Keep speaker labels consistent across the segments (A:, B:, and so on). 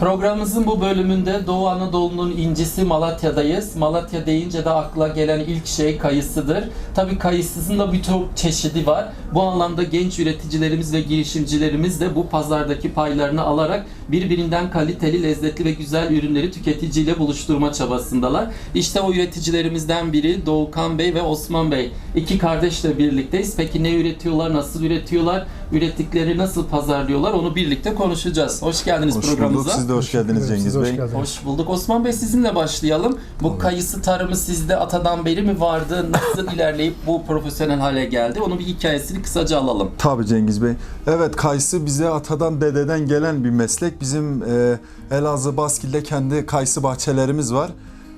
A: Programımızın bu bölümünde Doğu Anadolu'nun incisi Malatya'dayız. Malatya deyince de akla gelen ilk şey kayısıdır. Tabii kayısının da birçok çeşidi var. Bu anlamda genç üreticilerimiz ve girişimcilerimiz de bu pazardaki paylarını alarak birbirinden kaliteli, lezzetli ve güzel ürünleri tüketiciyle buluşturma çabasındalar. İşte o üreticilerimizden biri Doğukan Bey ve Osman Bey. İki kardeşle birlikteyiz. Peki ne üretiyorlar, nasıl üretiyorlar, ürettikleri nasıl pazarlıyorlar onu birlikte konuşacağız. Hoş geldiniz
B: Hoş
A: programımıza.
B: bulduk. Siz de hoş geldiniz Cengiz
C: hoş
B: Bey.
C: geldiniz.
A: Hoş bulduk. Osman Bey sizinle başlayalım. Bu kayısı tarımı sizde atadan beri mi vardı? Nasıl ilerleyip bu profesyonel hale geldi? Onun bir hikayesini kısaca alalım.
B: Tabii Cengiz Bey. Evet kayısı bize atadan dededen gelen bir meslek. Bizim e, Elazığ Baskil'de kendi kayısı bahçelerimiz var.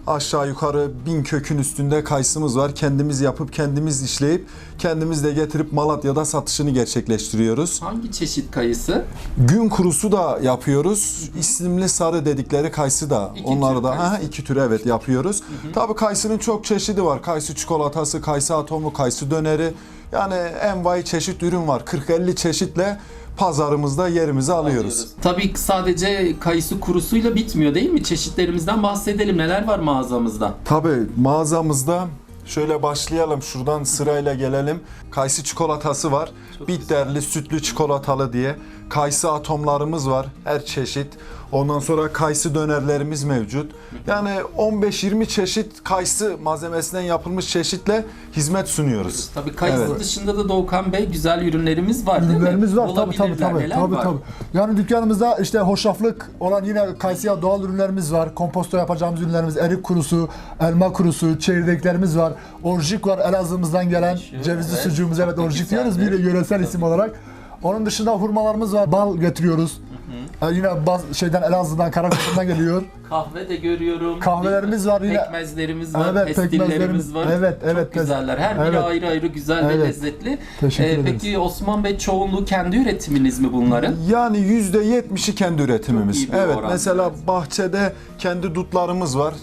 B: Aşağı yukarı bin kökün üstünde kayısımız var. Kendimiz yapıp kendimiz işleyip kendimiz de getirip Malatya'da satışını gerçekleştiriyoruz.
A: Hangi çeşit kayısı?
B: Gün kurusu da yapıyoruz. İslimli sarı dedikleri kayısı da
A: İki
B: onları
A: tür
B: da
A: kayısı.
B: ha, iki tür evet yapıyoruz. Tabii kayısının çok çeşidi var. Kayısı çikolatası, kayısı atomu, kayısı döneri. Yani envai çeşit ürün var. 40-50 çeşitle pazarımızda yerimizi alıyoruz.
A: Tabii ki sadece kayısı kurusuyla bitmiyor değil mi? Çeşitlerimizden bahsedelim. Neler var mağazamızda?
B: Tabii mağazamızda şöyle başlayalım şuradan sırayla gelelim. Kayısı çikolatası var. Bitterli, sütlü çikolatalı diye. Kayısı atomlarımız var. Her çeşit. Ondan sonra kayısı dönerlerimiz mevcut. Yani 15-20 çeşit kayısı malzemesinden yapılmış çeşitle hizmet sunuyoruz.
A: Tabii kayısı
B: Evet.
A: dışında da Doğukan Bey güzel ürünlerimiz var değil mi?
C: Ürünlerimiz var tabii tabii tabii.
A: Neler
C: tabii,
A: var?
C: tabii. Yani dükkanımızda işte hoşaflık olan yine kayısıya doğal ürünlerimiz var. Komposto yapacağımız ürünlerimiz, erik kurusu, elma kurusu, çekirdeklerimiz var. Orjik var Elazığ'ımızdan gelen
A: Şu,
C: cevizli
A: evet,
C: sucuğumuz evet orjik diyoruz bir yöresel isim olarak. Onun dışında hurmalarımız var. Bal getiriyoruz. Ee, yine baz, şeyden Elazığ'dan, Karakoç'tan geliyor.
A: Kahve de görüyorum.
C: Kahvelerimiz var yine.
A: Pekmezlerimiz var,
C: Evet,
A: pestillerimiz var.
C: evet,
A: Çok
C: evet,
A: güzeller. Her biri
C: evet.
A: ayrı ayrı güzel ve
C: Evet.
A: lezzetli.
C: Teşekkür
A: Ee,
C: ederiz.
A: peki Osman Bey çoğunluğu kendi üretiminiz mi bunların?
B: Yani %70'i kendi üretimimiz.
A: Çok
B: Evet
A: oran,
B: mesela
A: evet.
B: bahçede kendi dutlarımız var.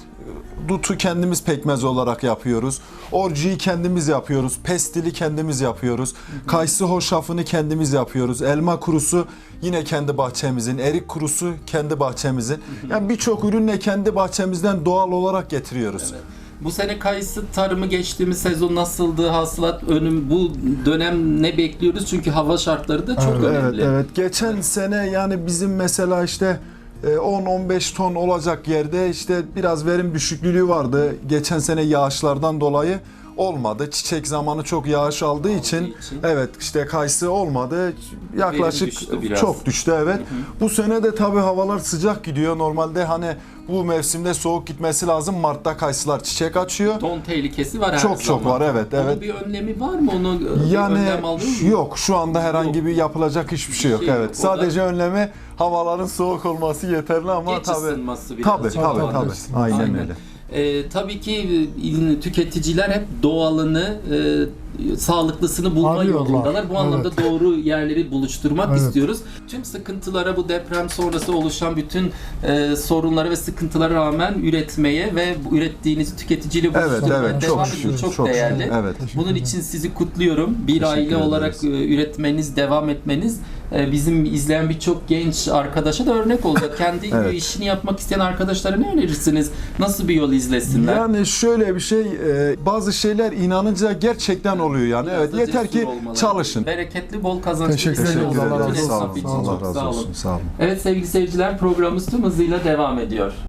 B: Dutu kendimiz pekmez olarak yapıyoruz. Orjiyi kendimiz yapıyoruz. Pestili kendimiz yapıyoruz. Kayısı hoşafını kendimiz yapıyoruz. Elma kurusu yine kendi bahçemizin. Erik kurusu kendi bahçemizin. Yani birçok ürünle kendi bahçemizden doğal olarak getiriyoruz.
A: Bu sene kayısı tarımı geçtiğimiz sezon nasıldı? Hasılat önüm bu dönem ne bekliyoruz? Çünkü hava şartları da çok
C: Evet,
B: Evet
A: önemli.
B: evet. Geçen sene yani bizim mesela işte 10-15 ton olacak yerde işte biraz verim düşüklüğü vardı. Geçen sene yağışlardan dolayı olmadı. Çiçek zamanı çok yağış aldığı için,
A: için.
B: evet işte kayısı olmadı. Yaklaşık
A: düştü biraz.
B: çok düştü evet. Bu sene de tabii havalar sıcak gidiyor. Normalde hani bu mevsimde soğuk gitmesi lazım. Mart'ta kayısılar çiçek açıyor.
A: Don tehlikesi var her
B: Çok çok
A: zaman.
B: var, evet,
A: Onun
B: evet.
A: bir önlemi var mı? Onu bir
B: Yani
A: önlem
B: yok şu anda herhangi bir yapılacak hiçbir şey yok.
A: şey yok.
B: Evet.
A: Da-
B: Sadece önlemi havaların soğuk olması yeterli ama
A: Geç
B: tabii
A: ısınması biraz.
B: tabii
A: Çok
B: tabii tabii.
C: ısınması.
B: Aynen,
A: Aynen.
B: öyle.
A: Ee, tabii ki e, tüketiciler hep doğalını, e, sağlıklısını bulma
C: Arıyorlar.
A: yolundalar. Bu anlamda
C: Evet.
A: doğru yerleri buluşturmak
C: Evet.
A: istiyoruz. Tüm sıkıntılara bu deprem sonrası oluşan bütün e, sorunlara ve sıkıntılara rağmen üretmeye ve bu ürettiğinizi tüketiciyle
B: Evet
A: buluşturmaya
B: evet
A: devam
B: çok şükür.
A: Çok,
B: Çok
A: değerli.
B: şükür. Evet.
A: Bunun için sizi kutluyorum. Bir
B: Teşekkür
A: aile olarak e, üretmeniz, devam etmeniz e, bizim izleyen birçok genç arkadaşa da örnek olacak. Kendi
B: Evet.
A: işini yapmak isteyen arkadaşlara ne önerirsiniz? Nasıl bir yol izlesinler?
B: Yani şöyle bir şey e, bazı şeyler inanınca gerçekten oluyor yani.
A: Biraz
B: Evet yeter ki
A: olmaları.
B: çalışın.
A: Bereketli, bol kazançlı
C: Teşekkür ederiz.
A: olsun.
C: Allah razı olsun.
B: Sağ olun. Sağ olun.
A: Evet sevgili seyirciler programımız tüm hızıyla devam ediyor.